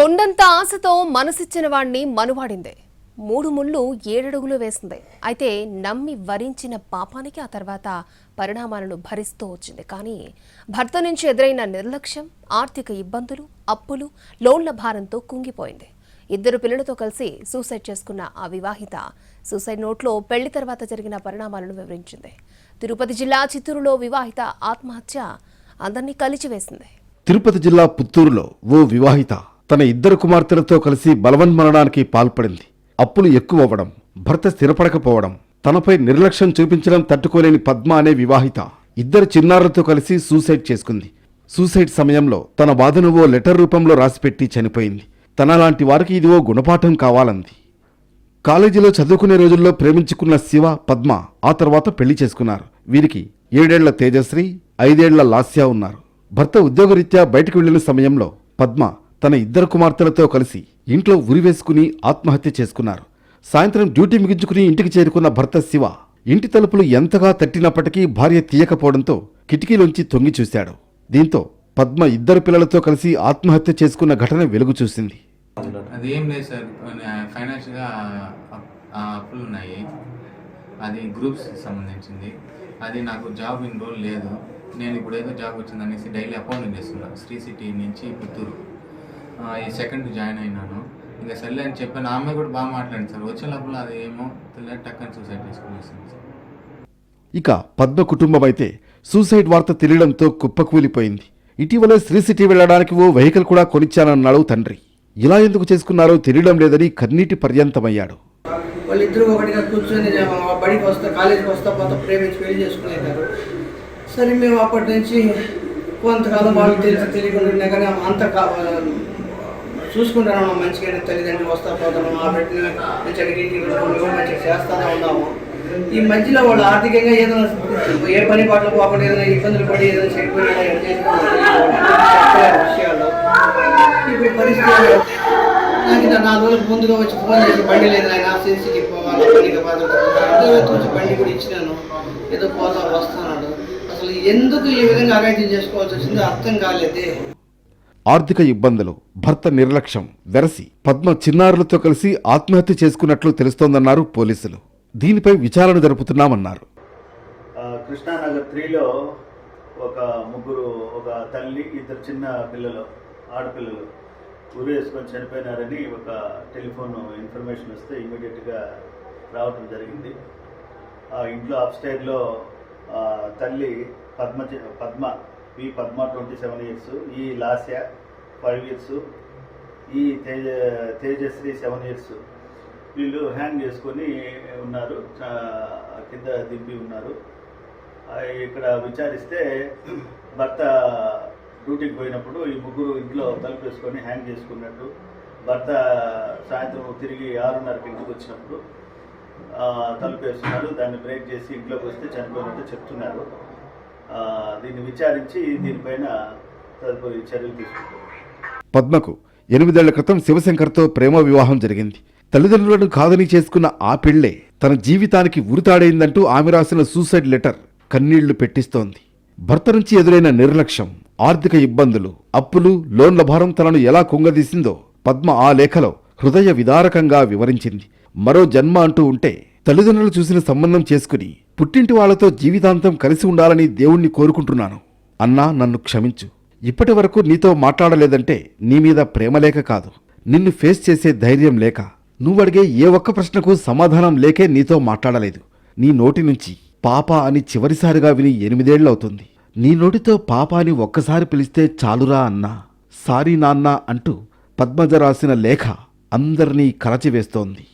కొండంత ఆశతో మనసిచ్చిన వాణ్ణి మనువాడిందే. మూడు ముళ్ళు ఏడడుగులు వేసింది. అయితే నమ్మి వరించిన పాపానికి ఆ తర్వాత పరిణామాలను భరిస్తూ వచ్చింది. కానీ భర్త నుంచి ఎదురైన నిర్లక్ష్యం ఆర్థిక ఇబ్బందులు అప్పులు లోన్ల భారంతో కుంగిపోయింది. ఇద్దరు పిల్లలతో కలిసి సూసైడ్ చేసుకున్న ఆ వివాహిత సూసైడ్ నోట్లో పెళ్ళి తర్వాత జరిగిన పరిణామాలను వివరించింది. తిరుపతి జిల్లా చిత్తూరులో వివాహిత ఆత్మహత్య అందరినీ కలిచివేసింది. తిరుపతి జిల్లా పుత్తూరులో ఓ వివాహిత తన ఇద్దరు కుమార్తెలతో కలిసి బలవన్మరణానికి పాల్పడింది. అప్పులు ఎక్కువవ్వడం భర్త స్థిరపడకపోవడం తనపై నిర్లక్ష్యం చూపించడం తట్టుకోలేని పద్మ అనే వివాహిత ఇద్దరు చిన్నారులతో కలిసి సూసైడ్ చేసుకుంది. సూసైడ్ సమయంలో తన బాధను ఓ లెటర్ రూపంలో రాసిపెట్టి చనిపోయింది. తనలాంటి వారికి ఇది ఓ గుణపాఠం కావాలంది. కాలేజీలో చదువుకునే రోజుల్లో ప్రేమించుకున్న శివ పద్మ ఆ తర్వాత పెళ్ళి చేసుకున్నారు. వీరికి ఏడేళ్ళ తేజశ్రీ ఐదేళ్ళ లాస్య ఉన్నారు. భర్త ఉద్యోగరీత్యా బయటకు వెళ్ళిన సమయంలో పద్మ తన ఇద్దరు కుమార్తెలతో కలిసి ఇంట్లో ఉరివేసుకుని ఆత్మహత్య చేసుకున్నారు. సాయంత్రం డ్యూటీ ముగించుకుని ఇంటికి చేరుకున్న భర్త శివ ఇంటి తలుపులు ఎంతగా తట్టినప్పటికీ భార్య తీయకపోవడంతో కిటికీలోంచి తొంగి చూశాడు. దీంతో పద్మ ఇద్దరు పిల్లలతో కలిసి ఆత్మహత్య చేసుకున్న ఘటన వెలుగు చూసింది. అది లేదు సార్. ఫైనాన్షియల్గా అప్పులు ఉన్నాయి. అది గ్రూప్స్ సంబంధించింది. అది నాకు జాబ్ ఇన్ రోల్ లేదు. నేను ఇప్పుడు ఏదో జాబ్ వచ్చిందనేసి డైలీ అపాయింట్మెంట్ చేస్తున్నాను శ్రీ సిటీ నుంచి పుత్తూరు. ఈ సెకండ్ జాయిన్ అయినాను. ఇంకా సర్లే అని చెప్పాను ఆమె కూడా బాగా మాట్లాడింది సార్. వచ్చే లోపల అది ఏమో తెలియదు టక్కని సూసైడ్ చేసుకునేసింది సార్. ఇక పద్మ కుటుంబం అయితే సూసైడ్ వార్త తెలియడంతో కుప్పకూలిపోయింది. ఇటీవలే శ్రీ సిటీ వెళ్ళడానికి ఓ వెహికల్ కూడా కొనిచ్చానన్నాడు తండ్రి. ఇలా ఎందుకు చేసుకున్నారో తెలియడం లేదని కన్నీటి పర్యంతమయ్యాడు. వాళ్ళిద్దరూ ఒకటిగా కూర్చొని బడికి వస్తా కాలేజీకి వస్తా పోతా ప్రేమించి పెళ్ళి చేసుకునేటారు సరే మేము అప్పటి నుంచి కొంతకాలం వాళ్ళు తెలిసి తెలియకుండా ఉన్నా కానీ అంత చూసుకుంటాను మంచిగా తల్లిదండ్రులు వస్తా పోతాను ఆ పెట్టిన మంచిగా మంచిగా చేస్తానే ఉన్నాము. ఈ మధ్యలో వాళ్ళు ఆర్థికంగా ఏదైనా ఏ పని పాటలు పోకుండా ఏదైనా ఇబ్బందులు పడి ఏదైనా చెడిపోయినా విషయాలు ఇప్పుడు పరిస్థితి నాకు నాలుగు ముందుగా వచ్చి ఫోన్ చేసి బండి లేదు ఆయన సిన్సిటీ పోవాలి వచ్చి బండి కూడా ఇచ్చినాను. ఏదో పోతా వస్తున్నాడు. అసలు ఎందుకు ఈ విధంగా అగాయితీ చేసుకోవాల్సి వచ్చిందో అర్థం కాలేదే. ఆర్థిక ఇబ్బందులు భర్త నిర్లక్ష్యం వెరసి పద్మ చిన్నారులతో కలిసి ఆత్మహత్య చేసుకున్నట్లు తెలుస్తోందన్నారు పోలీసులు. దీనిపై విచారణ జరుపుతున్నామన్నారు. కృష్ణానగర్ త్రీలో ఒక ముగ్గురు ఒక తల్లి ఇద్దరు చిన్న పిల్లలు ఆడపిల్లలు ఉరి వేసుకొని చనిపోయినారని ఒక టెలిఫోన్ ఇన్ఫర్మేషన్ వస్తే ఇమీడియట్గా రావటం జరిగింది. ఆ ఇంట్లో అప్స్టైర్లో తల్లి పద్మ పద్మ ఈ పద్మ ట్వంటీ సెవెన్ ఇయర్స్ ఈ లాస్య ఫైవ్ ఇయర్స్ ఈ తేజ తేజశ్రీ సెవెన్ ఇయర్స్ వీళ్ళు హ్యాంగ్ చేసుకొని ఉన్నారు కింద దింపి ఉన్నారు. ఇక్కడ విచారిస్తే భర్త డ్యూటీకి పోయినప్పుడు ఈ ముగ్గురు ఇంట్లో తలుపు వేసుకొని హ్యాంగ్ చేసుకున్నట్టు భర్త సాయంత్రం తిరిగి ఆరున్నరకి ఇంటికి వచ్చినప్పుడు తలుపేస్తున్నారు తలుపు వేస్తున్నారు దాన్ని బ్రేక్ చేసి ఇంట్లోకి వస్తే చనిపోయినట్టు చెప్తున్నారు. దీన్ని విచారించి దీనిపైన తదుపరి చర్యలు తీసుకుంటారు పద్మకు ఎనిమిదేళ్ళ క్రితం శివశంకర్తో ప్రేమ వివాహం జరిగింది. తల్లిదండ్రులను కాదని చేసుకున్న ఆ పెళ్ళే తన జీవితానికి ఉరితాడైందంటూ ఆమె రాసిన సూసైడ్ లెటర్ కన్నీళ్ళు పెట్టిస్తోంది. భర్త నుంచి ఎదురైన నిర్లక్ష్యం ఆర్థిక ఇబ్బందులు అప్పులు లోన్ల భారం తనను ఎలా కుంగదీసిందో పద్మ ఆ లేఖలో హృదయ విదారకంగా వివరించింది. మరో జన్మ అంటూ ఉంటే తల్లిదండ్రులు చూసిన సంబంధం చేసుకుని పుట్టింటి వాళ్ళతో జీవితాంతం కలిసి ఉండాలని దేవుణ్ణి కోరుకుంటున్నాను. అన్నా నన్ను క్షమించు. ఇప్పటి వరకు నీతో మాట్లాడలేదంటే నీ మీద ప్రేమ లేక కాదు. నిన్ను ఫేస్ చేసే ధైర్యం లేక నువ్వడిగే ఏ ఒక్క ప్రశ్నకు సమాధానం లేకే నీతో మాట్లాడలేదు. నీ నోటి నుంచి పాప అని చివరిసారిగా విని ఎనిమిదేళ్ళవుతుంది నీ నోటితో పాప అని ఒక్కసారి పిలిస్తే చాలురా అన్నా. సారీ నాన్న అంటూ పద్మజ రాసిన లేఖ అందరినీ కలచివేస్తోంది.